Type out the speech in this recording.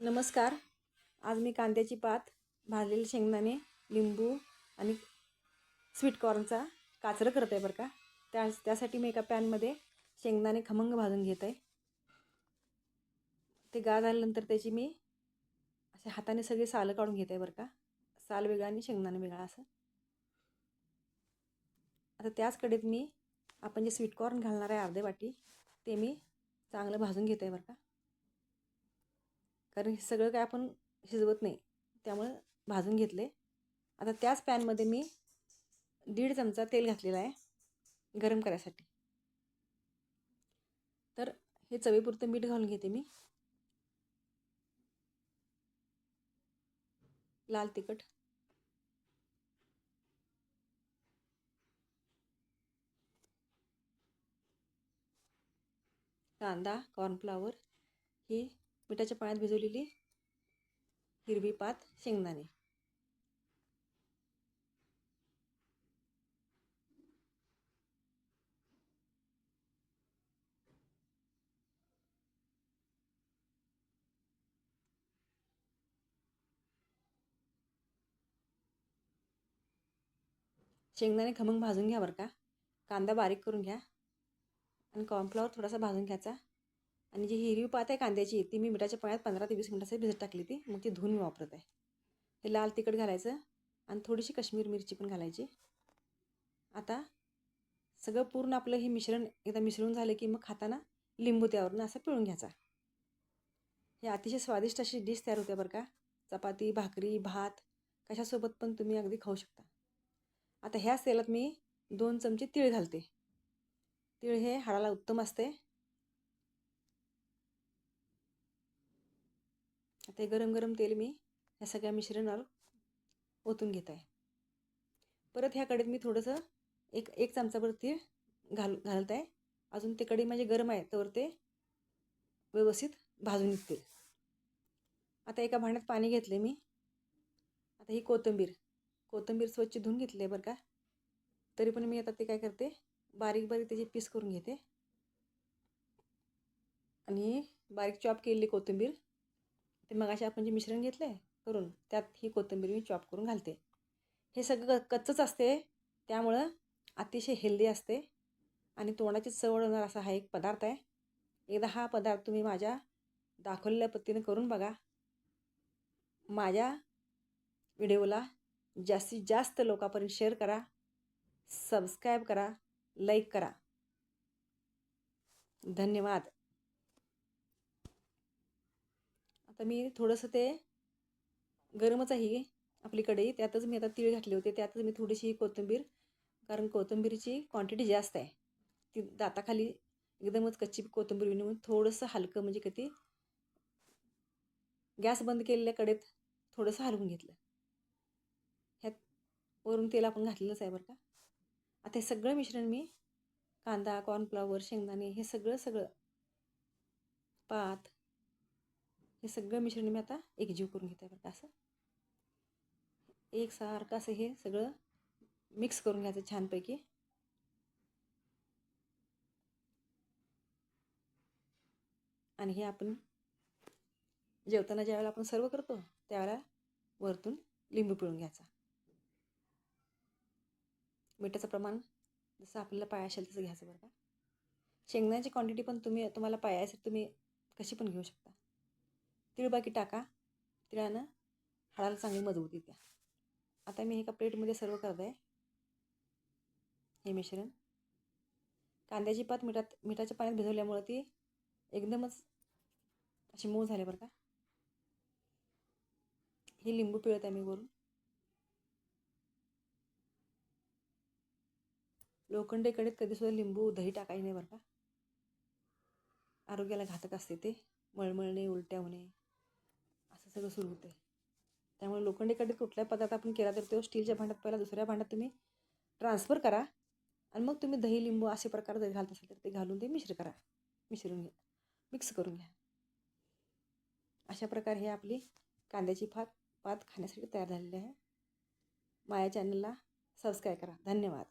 नमस्कार. आज मी कांद्याची पात भाजलेले शेंगदाणे लिंबू आणि स्वीट कॉर्नचा काचरं करत आहे बरं का. त्या त्यासाठी मी एका पॅनमध्ये शेंगदाणे खमंग भाजून घेत आहे ते गार झाल्यानंतर त्याची मी अशा हाताने सगळी सालं काढून घेत आहे बरं का. साल वेगळा आणि शेंगदाणे वेगळा असं. आता त्याच कडेत मी आपण जे स्वीट कॉर्न घालणार आहे अर्धे वाटी ते मी चांगलं भाजून घेत आहे बरं का. कारण हे सगळं काय आपण शिजवत नाही. त्यामुळं भाजून घेतले. आता त्याच पॅनमध्ये मी दीड चमचा तेल घातलेला आहे गरम करायसाठी. तर हे चवीपुरतं मीठ घालून घेते मी. लाल तिखट. कांदा कॉर्नफ्लावर ही मिठाच्या पाण्यात भिजवलेली हिरवी पात शेंगदाणे. शेंगदाणे खमंग भाजून घ्या बरं का. कांदा बारीक करून घ्या. आणि कॉर्नफ्लॉवर थोडासा भाजून घ्यायचा. आणि जी हिरवी पात आहे कांद्याची ती मी मिठाच्या पाण्यात पंधरा ते वीस मिनटासाठी भिजत टाकली ती मग ती धुवून मी वापरत आहे. हे लाल तिखट घालायचं आणि थोडीशी काश्मीर मिरची पण घालायची. आता सगळं पूर्ण आपलं हे मिश्रण एकदा मिसळून झालं की मग खाताना लिंबू त्यावरनं असं पिळून घ्यायचा. हे अतिशय स्वादिष्ट अशी डिश तयार होते बरं का. चपाती भाकरी भात कशासोबत पण तुम्ही अगदी खाऊ शकता. आता ह्याच तेलात मी दोन चमचे तीळ घालते. तीळ हे हाडाला उत्तम असते. आता हे गरम गरम तेल मी ह्या सगळ्या मिश्रणावर ओतून घेत आहे. परत ह्या कडीत मी थोडंसं एक एक चमचाभर तीळ घाल घालत आहे. अजून ते कढी माझे गरम आहे तर ते व्यवस्थित भाजून निघतील. आता एका भांड्यात पाणी घेतले मी. आता ही कोथिंबीर कोथिंबीर स्वच्छ धुवून घेतली आहे बरं का. तरी पण मी आता ते काय करते बारीक बारीक त्याची पीस करून घेते. आणि बारीक चॉप केलेली कोथिंबीर ते मगाशी आपण जे मिश्रण घेतलं आहे करून त्यात ही कोथिंबीर मी चॉप करून घालते. हे सगळं कच्चंच असते त्यामुळं अतिशय हेल्दी असते आणि तोंडाची चव होणार असा हा एक पदार्थ आहे. एकदा हा पदार्थ तुम्ही माझ्या दाखवलेल्या पद्धतीने करून बघा. माझ्या व्हिडिओला जास्तीत जास्त लोकांपर्यंत शेअर करा सबस्क्राईब करा लाईक करा. धन्यवाद. आता मी थोडंसं ते गरमच आहे आपली कढई त्यातच मी आता तीळ घातले होते. त्यातच मी थोडीशी कोथिंबीर कारण कोथिंबीरची क्वांटिटी जास्त आहे. ती दाताखाली एकदमच कच्ची कोथिंबीर विणून थोडंसं हलकं म्हणजे कधी गॅस बंद केलेल्या कडेत थोडंसं हलवून घेतलं. ह्यात वरून तेल आपण घातलेलंच आहे बरं का. आता हे सगळं मिश्रण मी कांदा कॉर्नफ्लॉवर शेंगदाणे हे सगळं सगळं पात हे सगळं मिश्रण मी आता एकजीव करून घेते बरं का असं. एकसारखं असं हे सगळं मिक्स करून घ्यायचं छानपैकी. आणि हे आपण जेवताना ज्यावेळेला आपण सर्व करतो त्यावेळेला वरतून लिंबू पिळून घ्यायचा. मिठाचं प्रमाण जसं आपल्याला पाया असेल तसं घ्यायचं बरं का. शेंगदाण्याची क्वांटिटी पण तुम्ही तुम्हाला पायासाठी तुम्ही कशी पण घेऊ शकता. तिळबाकी टाका. तिळानं हाडाला चांगली मजबूती द्या आता मी एका प्लेटमध्ये सर्व करत. आहे हे मिश्रण. कांद्याची पात मिठात मिठाच्या पाण्यात भिजवल्यामुळं ती एकदमच अशी मऊ झाले बरं का. हे लिंबू पिळत आहे मी वरून. लोखंडी कढीत कधीसुद्धा लिंबू दही टाकायचे नाही बरं का. आरोग्याला घातक असते ते. मळमळणे उलट्या होणे. सगळं सुरू होते त्यामुळे लोखंडी कढीत कुठलाही पदार्थ आपण केला तर तो स्टीलच्या भांड्यात पहिला दुसऱ्या भांड्यात तुम्ही ट्रान्सफर करा आणि मग तुम्ही दही लिंबू असे प्रकार जर घालत असाल तर ते घालून ते मिश्र करा. मिश्रून घ्या. मिक्स करून घ्या. अशा प्रकारे हे आपली कांद्याची भात पात खाण्यासाठी तयार झालेली आहे. माझ्या चॅनलला सबस्क्राईब करा. धन्यवाद.